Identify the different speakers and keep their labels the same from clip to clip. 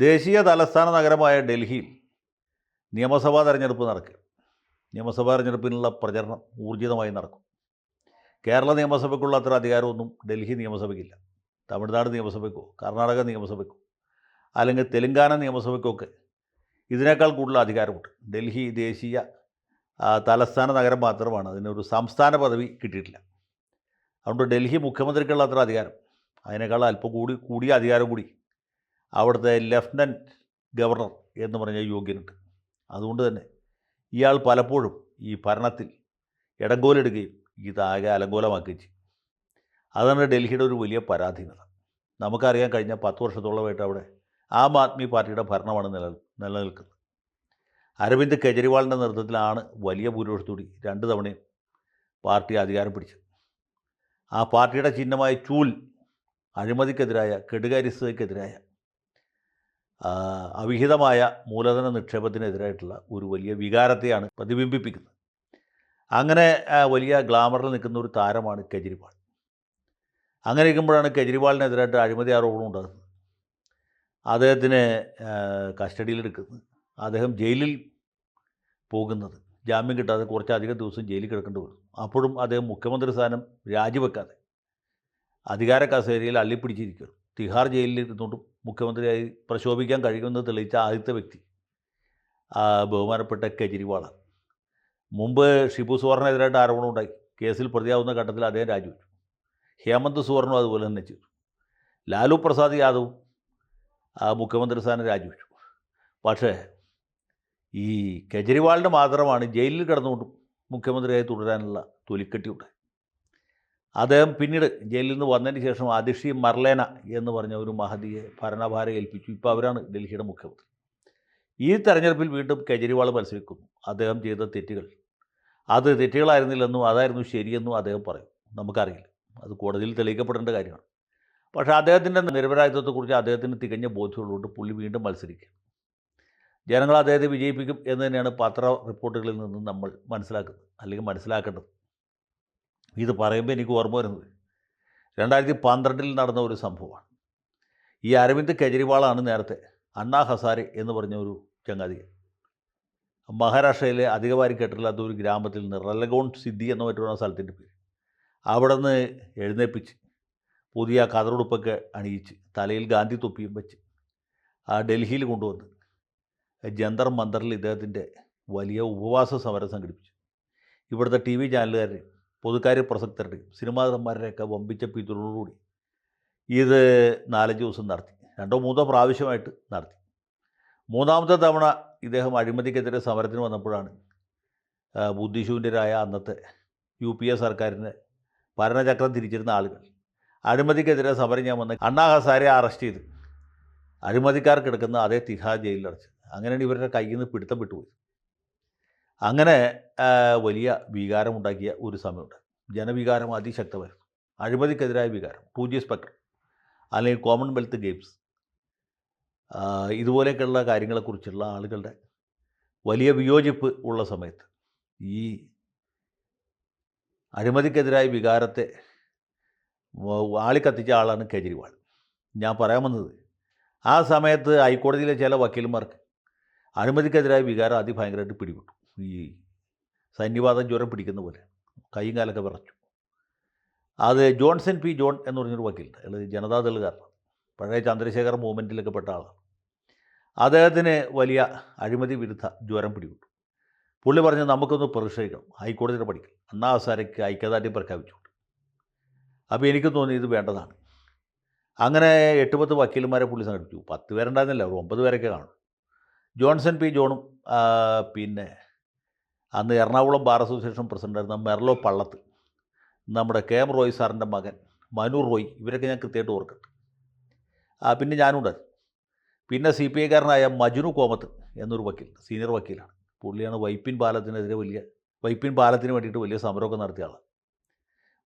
Speaker 1: ദേശീയ തലസ്ഥാന നഗരമായ ഡൽഹിയിൽ നിയമസഭാ തെരഞ്ഞെടുപ്പ് നടക്കുക നിയമസഭാ തെരഞ്ഞെടുപ്പിനുള്ള പ്രചരണം ഊർജിതമായി നടക്കും. കേരള നിയമസഭയ്ക്കുള്ള അത്ര അധികാരമൊന്നും ഡൽഹി നിയമസഭയ്ക്കില്ല. തമിഴ്നാട് നിയമസഭയ്ക്കോ കർണാടക നിയമസഭയ്ക്കോ അല്ലെങ്കിൽ തെലുങ്കാന നിയമസഭയ്ക്കൊക്കെ ഇതിനേക്കാൾ കൂടുതൽ അധികാരമുണ്ട്. ഡൽഹി ദേശീയ തലസ്ഥാന നഗരം മാത്രമാണ്. അതിനൊരു സംസ്ഥാന പദവി കിട്ടിയിട്ടില്ല. അതുകൊണ്ട് ഡൽഹി മുഖ്യമന്ത്രിക്കുള്ള അത്ര അധികാരം. അതിനേക്കാൾ അല്പം കൂടി കൂടിയ അധികാരം കൂടി അവിടുത്തെ ലഫ്റ്റനന്റ് ഗവർണർ എന്ന് പറഞ്ഞ യോഗ്യനുണ്ട്. അതുകൊണ്ട് തന്നെ ഇയാൾ പലപ്പോഴും ഈ ഭരണത്തിൽ ഇടങ്കോലെടുക്കുകയും ഇതാകെ അലങ്കോലമാക്കുകയും ചെയ്യും. അതാണ് ഡൽഹിയുടെ ഒരു വലിയ പരാധീനത. നമുക്കറിയാൻ കഴിഞ്ഞ പത്ത് വർഷത്തോളമായിട്ട് അവിടെ ആം ആദ്മി പാർട്ടിയുടെ ഭരണമാണ് നില നിലനിൽക്കുന്നത്. അരവിന്ദ് കെജ്രിവാളിന്റെ നേതൃത്വത്തിലാണ് വലിയ ഭൂരിപക്ഷത്തോടി രണ്ട് തവണയും പാർട്ടി അധികാരം പിടിച്ചത്. ആ പാർട്ടിയുടെ ചിഹ്നമായ ചൂൽ അഴിമതിക്കെതിരായ കെടുകാര്യസ്ഥതയ്ക്കെതിരായ അവിഹിതമായ മൂലധന നിക്ഷേപത്തിനെതിരായിട്ടുള്ള ഒരു വലിയ വികാരത്തെയാണ് പ്രതിബിംബിപ്പിക്കുന്നത്. അങ്ങനെ വലിയ ഗ്ലാമറിൽ നിൽക്കുന്ന ഒരു താരമാണ് കെജ്രിവാൾ. അങ്ങനെ ഇരിക്കുമ്പോഴാണ് കെജ്രിവാളിനെതിരായിട്ട് അഴിമതി ആരോപണം ഉണ്ടാകുന്നത്. അദ്ദേഹത്തിന് കസ്റ്റഡിയിലെടുക്കുന്നത് അദ്ദേഹം ജയിലിൽ പോകുന്നത്. ജാമ്യം കിട്ടാതെ കുറച്ചധികം ദിവസം ജയിലിൽ കിടക്കേണ്ടി വരും അപ്പോഴും അദ്ദേഹം മുഖ്യമന്ത്രി സ്ഥാനം രാജിവെക്കാതെ അധികാര കസേരയിൽ അള്ളിപ്പിടിച്ചിരിക്കുകയാണ്. തിഹാർ ജയിലിൽ ഇരുന്നുകൊണ്ടും മുഖ്യമന്ത്രിയായി പ്രശോഭിക്കാൻ കഴിയുമെന്ന് തെളിയിച്ച ആദ്യത്തെ വ്യക്തി ബഹുമാനപ്പെട്ട കെജ്രിവാളാണ്. മുമ്പ് ഷിബു സുവർണെതിരായിട്ട് ആരോപണം ഉണ്ടായി. കേസിൽ പ്രതിയാവുന്ന ഘട്ടത്തിൽ അദ്ദേഹം രാജിവെച്ചു. ഹേമന്ത് സുവർണും അതുപോലെ തന്നെ ചെയ്തു. ലാലു പ്രസാദ് യാദവും മുഖ്യമന്ത്രി സ്ഥാനം രാജിവെച്ചു. പക്ഷേ ഈ കെജ്രിവാളിന് മാത്രമാണ് ജയിലിൽ കിടന്നുകൊണ്ടും മുഖ്യമന്ത്രിയായി തുടരാനുള്ള തൊലിക്കെട്ടിയുണ്ടായി അദ്ദേഹം പിന്നീട് ജയിലിൽ നിന്ന് വന്നതിന് ശേഷം അതിഷി മർലേന എന്ന് പറഞ്ഞ ഒരു മഹതിയെ ഭരണഭാരം ഏൽപ്പിച്ചു. ഇപ്പോൾ അവരാണ് ഡൽഹിയുടെ മുഖ്യമന്ത്രി. ഈ തെരഞ്ഞെടുപ്പിൽ വീണ്ടും കെജ്രിവാൾ മത്സരിക്കുന്നു. അദ്ദേഹം ചെയ്ത തെറ്റുകൾ. അത് തെറ്റുകളായിരുന്നില്ലെന്നും അതായിരുന്നു ശരിയെന്നും അദ്ദേഹം പറയും. നമുക്കറിയില്ല. അത് കോടതിയിൽ തെളിയിക്കപ്പെടേണ്ട കാര്യമാണ്. പക്ഷേ അദ്ദേഹത്തിന്റെ നിരപരാധിത്വത്തെക്കുറിച്ച് അദ്ദേഹത്തിന് തികഞ്ഞ ബോധ്യമുള്ളതുകൊണ്ട് പുള്ളി വീണ്ടും മത്സരിക്കും. ജനങ്ങൾ അദ്ദേഹത്തെ വിജയിപ്പിക്കും എന്ന് തന്നെയാണ് പത്ര റിപ്പോർട്ടുകളിൽ നിന്ന് നമ്മൾ മനസ്സിലാക്കുന്നത്. അല്ലെങ്കിൽ മനസ്സിലാക്കേണ്ടത്. ഇത് പറയുമ്പോൾ എനിക്ക് ഓർമ്മ വരുന്നത്. രണ്ടായിരത്തി പന്ത്രണ്ടിൽ നടന്ന ഒരു സംഭവമാണ്. ഈ അരവിന്ദ് കെജ്രിവാളാണ് നേരത്തെ അണ്ണാ ഹസാരെ എന്ന് പറഞ്ഞ ഒരു ചങ്ങാതി മഹാരാഷ്ട്രയിലെ അധികവാരി കേട്ടിട്ടില്ലാത്ത ഒരു ഗ്രാമത്തിൽ നിന്ന് റലഗോൺ സിദ്ധി എന്ന മറ്റൊരു സ്ഥലത്തിന്റെ പേര്. അവിടെ നിന്ന് എഴുന്നേൽപ്പിച്ച് പുതിയ കതറുടുപ്പൊക്കെ അണിയിച്ച് തലയിൽ ഗാന്ധി തൊപ്പിയും വെച്ച് ആ ഡൽഹിയിൽ കൊണ്ടുവന്ന് ജന്തർ മന്ദറിൽ ഇദ്ദേഹത്തിന്റെ വലിയ ഉപവാസ സമരം സംഘടിപ്പിച്ചു. ഇവിടുത്തെ ടി വി ചാനലുകാരുടെയും പൊതുക്കാര്യ പ്രസക്തരുടെയും സിനിമാ നടന്മാരുടെയൊക്കെ വമ്പിച്ച പിന്തുണയോടുകൂടി ഇത് നാലഞ്ച് ദിവസം നടത്തി. രണ്ടോ മൂന്നോ പ്രാവശ്യമായിട്ട് നടത്തി. മൂന്നാമത്തെ തവണ ഇദ്ദേഹം അഴിമതിക്കെതിരെ സമരത്തിന് വന്നപ്പോഴാണ് ബുദ്ധിശൂന്യരായ അന്നത്തെ യു പി എ സർക്കാരിന്റെ ഭരണചക്രം തിരിച്ചിരുന്ന ആളുകൾ അഴിമതിക്കെതിരെ സമരം ഞാൻ വന്ന അണ്ണാ ഹസാരെ അറസ്റ്റ് ചെയ്ത്. അഴിമതിക്കാർ കിടക്കുന്ന അതേ തിഹാർ ജയിലിലടച്ച്. അങ്ങനെയാണ് ഇവരുടെ കയ്യിൽ നിന്ന് പിടുത്തം വിട്ടുപോയി അങ്ങനെ വലിയ വികാരമുണ്ടാക്കിയ ഒരു സമയമുണ്ട്. ജനവികാരം അതിശക്തമായിരുന്നു. അഴിമതിക്കെതിരായ വികാരം ടു ജി സ്പെക്ട്രം അല്ലെങ്കിൽ കോമൺവെൽത്ത് ഗെയിംസ് ഇതുപോലെയൊക്കെയുള്ള കാര്യങ്ങളെക്കുറിച്ചുള്ള ആളുകളുടെ വലിയ വിയോജിപ്പ് ഉള്ള സമയത്ത് ഈ അഴിമതിക്കെതിരായ വികാരത്തെ ആളിക്കത്തിച്ച ആളാണ് കേജ്രിവാൾ. ഞാൻ പറയാൻ വന്നത് ആ സമയത്ത് ഹൈക്കോടതിയിലെ ചില വക്കീലന്മാർക്ക് അഴിമതിക്കെതിരായ വികാരം അതിഭയങ്കരമായിട്ട് പിടിപെട്ടു. ഈ സന്നിവാദം ജ്വരം പിടിക്കുന്ന പോലെ. കൈയും കാലൊക്കെ വിറച്ചു. അത് ജോൺസൺ പി. ജോൺ എന്ന് പറഞ്ഞൊരു വക്കീലുണ്ട്. അയാൾ ജനതാദളുകാരനാണ് പഴയ ചന്ദ്രശേഖർ മൂവ്മെന്റിലൊക്കെ പെട്ട ആളാണ്. അദ്ദേഹത്തിന് വലിയ അഴിമതി വിരുദ്ധ ജ്വരം പിടിപെട്ടു പുള്ളി പറഞ്ഞു നമുക്കൊന്ന് പ്രതിഷേധിക്കണം. ഹൈക്കോടതിയുടെ പഠിക്കണം അന്നാ ഹസാരയ്ക്ക് ഐക്യദാർഢ്യം പ്രഖ്യാപിച്ചുകൊണ്ട്. അപ്പോൾ എനിക്ക് തോന്നി ഇത് വേണ്ടതാണ്. അങ്ങനെ എട്ട് പത്ത് വക്കീലന്മാരെ പുള്ളി സംഘടിപ്പിച്ചു. പത്ത് പേരുണ്ടായിരുന്നില്ല. ഒമ്പത് പേരൊക്കെ കാണും. Johnson P. ജോണും പിന്നെ അന്ന് എറണാകുളം ബാർ അസോസിയേഷൻ പ്രസിഡന്റായിരുന്ന മെർലോ പള്ളത്ത് നമ്മുടെ കെ എം റോയ് സാറിന്റെ മകൻ മനു റോയ് ഇവരൊക്കെ ഞാൻ കൃത്യമായിട്ട് ഓർക്കട്ടെ ആ പിന്നെ ഞാനുണ്ട്. പിന്നെ സി പി ഐക്കാരനായ മജുനു കോമത്ത് എന്നൊരു വക്കീൽ സീനിയർ വക്കീലാണ്. പുള്ളിയാണ് വൈപ്പിൻ പാലത്തിനെതിരെ വലിയ വൈപ്പിൻ പാലത്തിന് വേണ്ടിയിട്ട് വലിയ സമരമൊക്കെ നടത്തിയ ആളാണ്.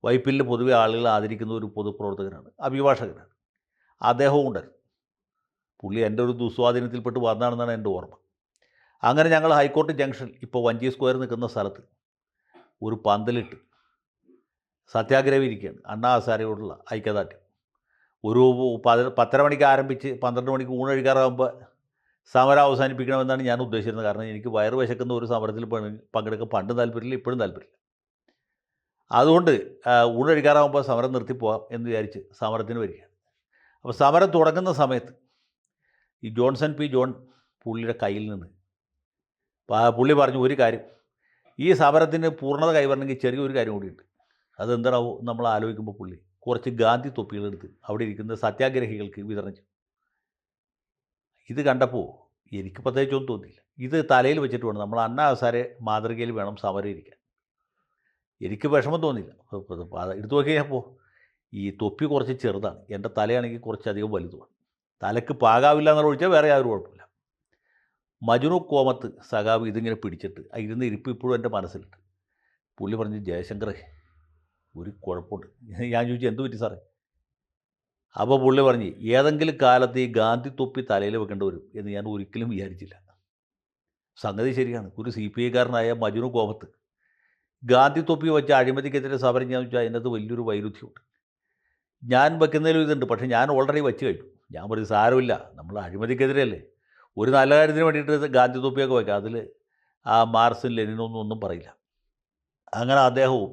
Speaker 1: വൈപ്പിലിൽ പൊതുവെ ആളുകൾ ആദരിക്കുന്ന ഒരു പൊതുപ്രവർത്തകനാണ് അഭിഭാഷകനാണ്. അദ്ദേഹവും ഉണ്ടായിരുന്നു പുള്ളി എന്റെ ഒരു ദുസ്വാധീനത്തിൽപ്പെട്ട് വന്നതാണെന്നാണ് എന്റെ ഓർമ്മ. അങ്ങനെ ഞങ്ങൾ ഹൈക്കോർട്ട് ജംഗ്ഷൻ ഇപ്പോൾ വഞ്ചി സ്ക്വയർ നിൽക്കുന്ന സ്ഥലത്ത് ഒരു പന്തലിട്ട് സത്യാഗ്രഹം ഇരിക്കുകയാണ്. അണ്ണാ ഹസാരയോടുള്ള ഐക്യദാർഢ്യം. ഒരു പത പത്തര മണിക്ക് ആരംഭിച്ച് പന്ത്രണ്ട് മണിക്ക് ഊണ് കഴിക്കാറാകുമ്പോൾ സമരം അവസാനിപ്പിക്കണമെന്നാണ് ഞാൻ ഉദ്ദേശിച്ചിരുന്നത്. കാരണം എനിക്ക് വയറ് വിശക്കുന്ന ഒരു സമരത്തിൽ പങ്കെ- പങ്കെടുക്കാൻ പണ്ട് താല്പര്യമില്ല ഇപ്പോഴും താല്പര്യമില്ല. അതുകൊണ്ട് ഊണ് കഴിക്കാറാകുമ്പോൾ സമരം നിർത്തിപ്പോകാം എന്ന് വിചാരിച്ച് സമരത്തിന് വരികയാണ്. അപ്പോൾ സമരം തുടങ്ങുന്ന സമയത്ത് ഈ ജോൺസൺ പി ജോൺ പുള്ളിയുടെ കയ്യിൽ നിന്ന് പുള്ളി പറഞ്ഞു ഒരു കാര്യം. ഈ സമരത്തിന് പൂർണത കൈവരണമെങ്കിൽ ചെറിയൊരു കാര്യം കൂടിയുണ്ട്. അതെന്താണാവോ നമ്മൾ ആലോചിക്കുമ്പോൾ പുള്ളി കുറച്ച് ഗാന്ധി തൊപ്പികളെടുത്ത് അവിടെ ഇരിക്കുന്ന സത്യാഗ്രഹികൾക്ക് വിതരണം ചെയ്തു. ഇത് കണ്ടപ്പോൾ എനിക്ക് പ്രത്യേകിച്ചൊന്നും തോന്നിയില്ല. ഇത് തലയിൽ വെച്ചിട്ട് വേണം. നമ്മൾ അന്ന ഹസാരെ മാതൃകയിൽ വേണം സമരം ഇരിക്കാൻ. എനിക്ക് വിഷമം തോന്നിയില്ല. എടുത്തു നോക്കിയപ്പോൾ ഈ തൊപ്പി കുറച്ച് ചെറുതാണ്. എന്റെ തലയാണെങ്കിൽ കുറച്ചധികം വലുതുമാണ്. തലക്ക് പാകാവില്ല എന്നുള്ള ഒഴിച്ചാൽ വേറെ യാതൊരു കുഴപ്പമില്ല. മജുനു കോമത്ത് സഖാവ് ഇതിങ്ങനെ പിടിച്ചിട്ട് ഇരുന്ന് ഇരിപ്പ് ഇപ്പോഴും എന്റെ മനസ്സിലുണ്ട്. പുള്ളി പറഞ്ഞു ജയശങ്കറെ ഒരു കുഴപ്പമുണ്ട്. ഞാൻ ചോദിച്ചു എന്ത് പറ്റി സാറേ? അപ്പോൾ പുള്ളി പറഞ്ഞു ഏതെങ്കിലും കാലത്ത് ഈ ഗാന്ധി തൊപ്പി തലയിൽ വെക്കേണ്ടി വരും എന്ന് ഞാൻ ഒരിക്കലും വിചാരിച്ചില്ല. സംഗതി ശരിയാണ് ഒരു സി പി ഐക്കാരനായ മജുനു കോമത്ത് ഗാന്ധി തൊപ്പി വെച്ച അഴിമതിക്കെതിരെ സമരം ചെയ്യാന്ന് വെച്ചാൽ അതിനകത്ത് വലിയൊരു വൈരുദ്ധ്യമുണ്ട്. ഞാൻ വെക്കുന്നതിലും ഇതുണ്ട് പക്ഷേ ഞാൻ ഓൾറെഡി വെച്ച് കഴിഞ്ഞു. ഞാൻ പറയും സാരമില്ല നമ്മൾ അഴിമതിക്കെതിരെയല്ലേ ഒരു നല്ല കാര്യത്തിന് വേണ്ടിയിട്ട് ഗാന്ധി തൊപ്പിയൊക്കെ വയ്ക്കാം അതിൽ ആ മാർസും ലെനിനൊന്നും ഒന്നും പറയില്ല. അങ്ങനെ അദ്ദേഹവും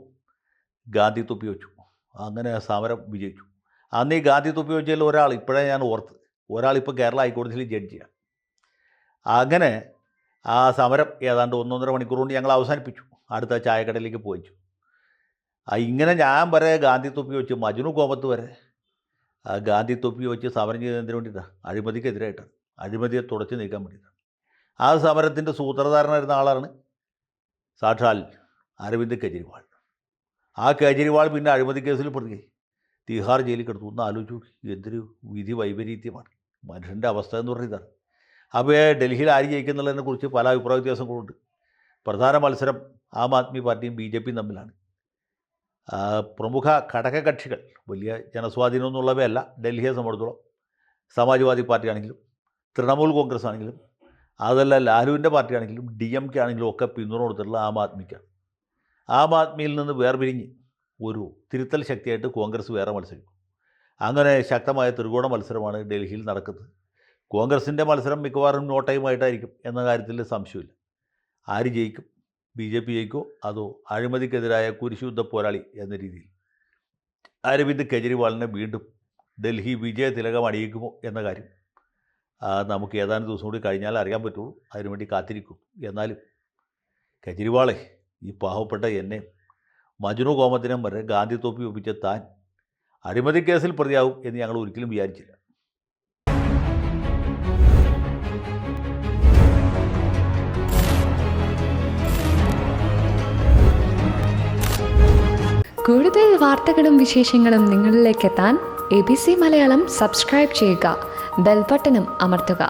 Speaker 1: ഗാന്ധി തൊപ്പി വെച്ചു. അങ്ങനെ സമരം വിജയിച്ചു. അന്ന് ഈ ഗാന്ധി തൊപ്പി വെച്ചതിൽ ഒരാൾ ഇപ്പോഴേ ഞാൻ ഓർത്ത് ഒരാൾ ഇപ്പോൾ കേരള ഹൈക്കോടതിയിൽ ജഡ്ജിയാണ് അങ്ങനെ ആ സമരം ഏതാണ്ട് ഒന്നൊന്നര മണിക്കൂർ കൊണ്ട് ഞങ്ങൾ അവസാനിപ്പിച്ചു. അടുത്ത ചായക്കടയിലേക്ക് പോയിച്ചു ഇങ്ങനെ ഞാൻ വരെ ഗാന്ധി തൊപ്പി വെച്ച് മജുനു കോമത്ത് വരെ ഗാന്ധി തൊപ്പി വെച്ച് സമരം ചെയ്തതിന് വേണ്ടിയിട്ടാണ് അഴിമതിക്കെതിരായിട്ടാണ് അഴിമതിയെ തുടച്ചു നീക്കാൻ വേണ്ടിയിട്ടാണ്. ആ സമരത്തിന്റെ സൂത്രധാരനായിരുന്ന ആളാണ് സാക്ഷാൽ അരവിന്ദ് കെജ്രിവാൾ. ആ കെജ്രിവാൾ പിന്നെ അഴിമതി കേസിൽ പ്രതി തിഹാർ ജയിലിൽ കിടത്തു ഒന്ന് ആലോചിച്ചു എന്തൊരു വിധി വൈപരീത്യമാണ്. മനുഷ്യന്റെ അവസ്ഥ എന്ന് പറഞ്ഞ ഇതാണ്. അപ്പോൾ ഡൽഹിയിൽ ആര് ജയിക്കുന്നുള്ളതിനെ കുറിച്ച് പല അഭിപ്രായ വ്യത്യാസങ്ങളുണ്ട്. പ്രധാന മത്സരം ആം ആദ്മി പാർട്ടിയും ബി ജെ പിയും തമ്മിലാണ്. പ്രമുഖ ഘടകകക്ഷികൾ വലിയ ജനസ്വാധീനമൊന്നുള്ളവയല്ല ഡൽഹിയെ സംബന്ധിച്ചോളം സമാജ്വാദി പാർട്ടി ആണെങ്കിലും തൃണമൂൽ കോൺഗ്രസ് ആണെങ്കിലും അതല്ല ലാലുവിന്റെ പാർട്ടി ആണെങ്കിലും ഡി എം കെ ആണെങ്കിലും ഒക്കെ പിന്തുണ കൊടുത്തിട്ടുള്ള ആം ആദ്മിക്കാണ്. ആം ആദ്മിയിൽ നിന്ന് വേർപിരിഞ്ഞ് ഒരു തിരുത്തൽ ശക്തിയായിട്ട് കോൺഗ്രസ് വേറെ മത്സരിക്കും. അങ്ങനെ ശക്തമായ ത്രികോണ മത്സരമാണ് ഡൽഹിയിൽ നടക്കുന്നത്. കോൺഗ്രസിന്റെ മത്സരം മിക്കവാറും നോട്ടയുമായിട്ടായിരിക്കും എന്ന കാര്യത്തിൽ സംശയമില്ല. ആര് ജയിക്കും? ബി ജെ പി ജയിക്കോ? അതോ അഴിമതിക്കെതിരായ കുരിശുദ്ധ പോരാളി എന്ന രീതിയിൽ? അരവിന്ദ് കെജ്രിവാളിനെ വീണ്ടും ഡൽഹി വിജയ തിലകം അണിയിക്കുമോ എന്ന കാര്യം. നമുക്ക് ഏതാനും ദിവസം കൂടി കഴിഞ്ഞാൽ അറിയാൻ പറ്റുള്ളൂ. അതിനുവേണ്ടി കാത്തിരിക്കും. എന്നാലും കെജ്രിവാളെ ഈ പാവപ്പെട്ട എന്നെ മജ്നു കോമത്തിനും വരെ ഗാന്ധി തോപ്പി ഒപ്പിച്ച താൻ അഴിമതി കേസിൽ പ്രതിയാവും എന്ന് ഞങ്ങൾ ഒരിക്കലും വിചാരിച്ചില്ല.
Speaker 2: കൂടുതൽ വാർത്തകളും വിശേഷങ്ങളും നിങ്ങളിലേക്ക് എത്താൻ A B C Malayalam subscribe ചെയ്യുക. ബെൽബട്ടനും അമർത്തുക